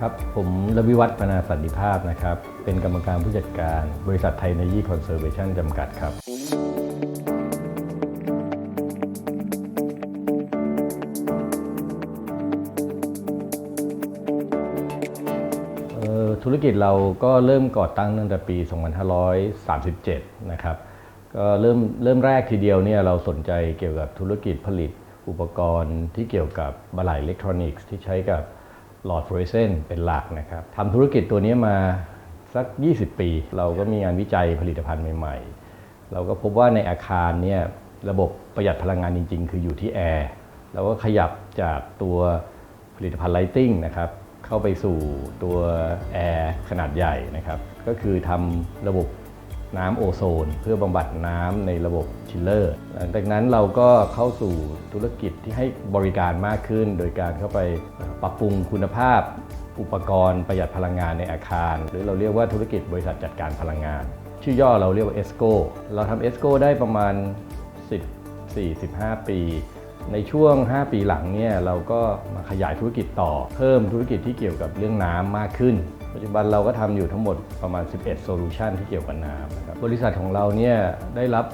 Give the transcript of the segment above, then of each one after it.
ครับ ผมรวิวัฒน์ปนาสันติภาพนะครับ เป็นกรรมการผู้จัดการบริษัทไทยนยี่คอนเซอร์เวชั่นจำกัดครับ ธุรกิจเราก็เริ่มก่อตั้งตั้งแต่ปี 2537 นะครับ ก็เริ่มเริ่มแรกทีเดียวเนี่ยเราสนใจเกี่ยวกับธุรกิจผลิตอุปกรณ์ที่เกี่ยวกับบัลายอิเล็กทรอนิกส์ที่ใช้กับ หลอดฟลูออเรสเซนต์เป็นหลักนะครับทำธุรกิจตัวนี้มาสัก 20 ปี เราก็มีงานวิจัยผลิตภัณฑ์ใหม่ๆ เราก็พบว่าในอาคารเนี่ยระบบประหยัดพลังงานจริง ๆ คืออยู่ที่แอร์เราก็ขยับจากตัวผลิตภัณฑ์ไลติ้งนะครับเข้าไปสู่ตัวแอร์ขนาดใหญ่นะครับก็คือทำระบบ น้ำโอโซน เพื่อบำบัดน้ำในระบบชิลเลอร์ หลังจากนั้นเราก็เข้าสู่ธุรกิจที่ให้บริการมากขึ้น โดยการเข้าไปปรับปรุงคุณภาพ อุปกรณ์ประหยัดพลังงานในอาคาร หรือเราเรียกว่าธุรกิจบริษัทจัดการพลังงาน ชื่อย่อเราเรียกว่า ESCO เราทำ ESCO ได้ประมาณ 10-15ปี ในช่วง 5 ปีหลังเนี่ยเราก็มาขยายธุรกิจต่อ เพิ่มธุรกิจที่เกี่ยวกับเรื่องน้ำมากขึ้น ปัจจุบันเราก็ทำอยู่ทั้งหมดประมาณ 11 โซลูชันที่เกี่ยวกับน้ำนะครับบริษัทของเราเนี่ยได้รับ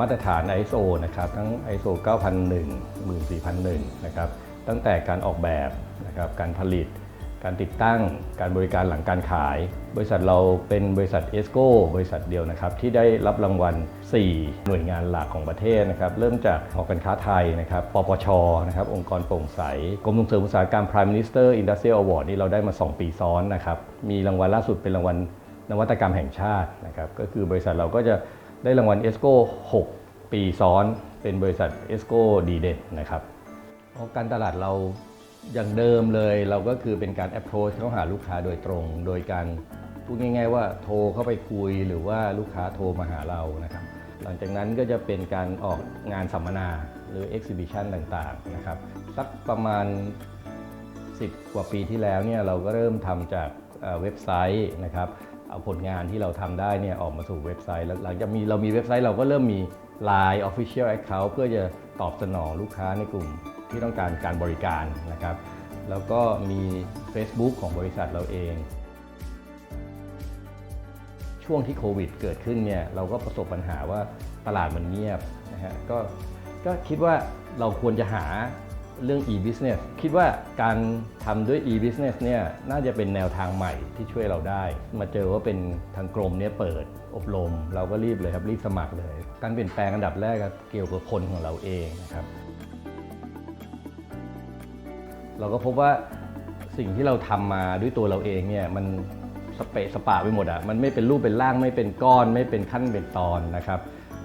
มาตรฐาน ISO นะครับทั้ง ISO 9001 14001 นะครับตั้งแต่การออกแบบนะครับการผลิต การติดตั้งการบริการหลังการขาย บริษัทเราเป็นบริษัทเอสโกบริษัทเดียวนะครับ ที่ได้รับรางวัล 4 หน่วยงานหลักของประเทศนะครับ เริ่มจากหอการค้าไทยนะครับ ปปชนะครับ องค์กรโปร่งใส กรมส่งเสริมอุตสาหกรรม Prime Minister Industrial Award นี่เราได้มา 2 ปีซ้อนนะครับ มีรางวัลล่าสุดเป็นรางวัลนวัตกรรมแห่งชาตินะครับ ก็คือบริษัทเราก็จะได้รางวัลเอสโก6 ปีซ้อน เป็นบริษัทเอสโกดีเด่นนะครับ การตลาดเรา อย่างเดิมเลยเราก็คือเป็นการ approach เข้าหาลูกค้าโดยตรง โดยการพูดง่าย ๆ ว่าโทรเข้าไปคุยหรือว่าลูกค้าโทรมาหาเรานะครับ หลังจากนั้นก็จะเป็นการออกงานสัมมนาหรือ exhibition ต่างๆนะครับ สักประมาณ 10 กว่าปีที่แล้วเนี่ยเราก็เริ่มทำจากเว็บไซต์นะครับเอาผลงานที่เราทำได้เนี่ยออกมาสู่เว็บไซต์แล้วหลังจากมีเรามีเว็บไซต์เราก็เริ่มมี Line Official Account เพื่อจะตอบสนองลูกค้าในกลุ่ม ที่ต้องการการบริการนะครับ แล้วก็มี Facebook ของบริษัทเราเอง ช่วงที่โควิดเกิดขึ้นเนี่ยเราก็ประสบปัญหาว่าตลาดมันเงียบนะฮะก็ก็คิดว่าเราควรจะหาเรื่อง e-business คิดว่าการทำด้วย e-business เนี่ยน่าจะเป็นแนวทางใหม่ที่ช่วยเราได้ มาเจอว่าเป็นทางกรมเนี่ยเปิดอบรม เราก็รีบเลยครับรีบสมัครเลย การเปลี่ยนแปลงอันดับแรกก็เกี่ยวกับคนของเราเองนะครับ เราก็พบว่าสิ่งที่เราทำมาด้วยตัวเราเองเนี่ยมันสเปะสปะไปหมดอะมันไม่เป็นรูปเป็นร่างไม่เป็นก้อน ไม่เป็นขั้นเป็นตอนนะครับ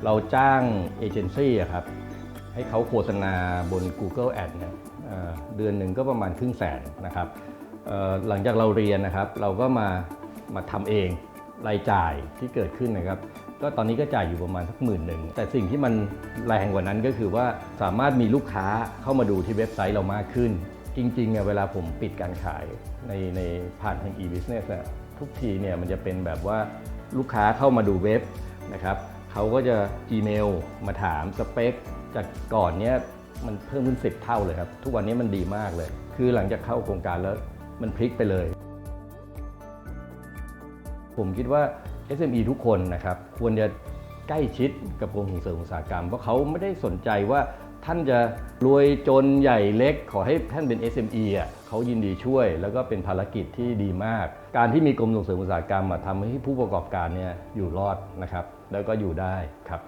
เราจ้างเอเจนซี่อะครับให้เขาโฆษณาบน Google Ad เนี่ยเดือนหนึ่งก็ประมาณครึ่งแสนนะครับหลังจากเราเรียนนะครับ เราก็มามาทำเองรายจ่ายที่เกิดขึ้นนะครับ ก็ตอนนี้ก็จ่ายอยู่ประมาณสักหมื่นหนึ่งแต่สิ่งที่มันแรงกว่านั้นก็คือว่าสามารถมีลูกค้าเข้ามาดูที่เว็บไซต์เรามากขึ้น จริงๆเวลาผมปิดการขายในในผ่านทาง e-business อะทุกทีเนี่ยมันจะเป็นแบบว่าลูกค้าเข้ามาดูเว็บนะครับเขาก็จะ Gmail มาถามสเปคจากก่อนเนี้ยมันเพิ่มขึ้น 10 เท่าเลยครับ ทุกวันนี้มันดีมากเลย คือหลังจากเข้าโครงการแล้วมันพลิกไปเลย ผมคิดว่า SME ทุกคนนะครับควรจะ ใกล้ชิดกับกรมส่งเสริมอุตสาหกรรม เพราะเขาไม่ได้สนใจว่าท่านจะรวยจนใหญ่เล็ก ขอให้ท่านเป็น SME อะเขายินดีช่วย แล้วก็เป็นภารกิจที่ดีมาก การที่มีกรมส่งเสริมอุตสาหกรรมทำให้ผู้ประกอบการเนี่ยอยู่รอดนะครับ แล้วก็อยู่ได้ครับ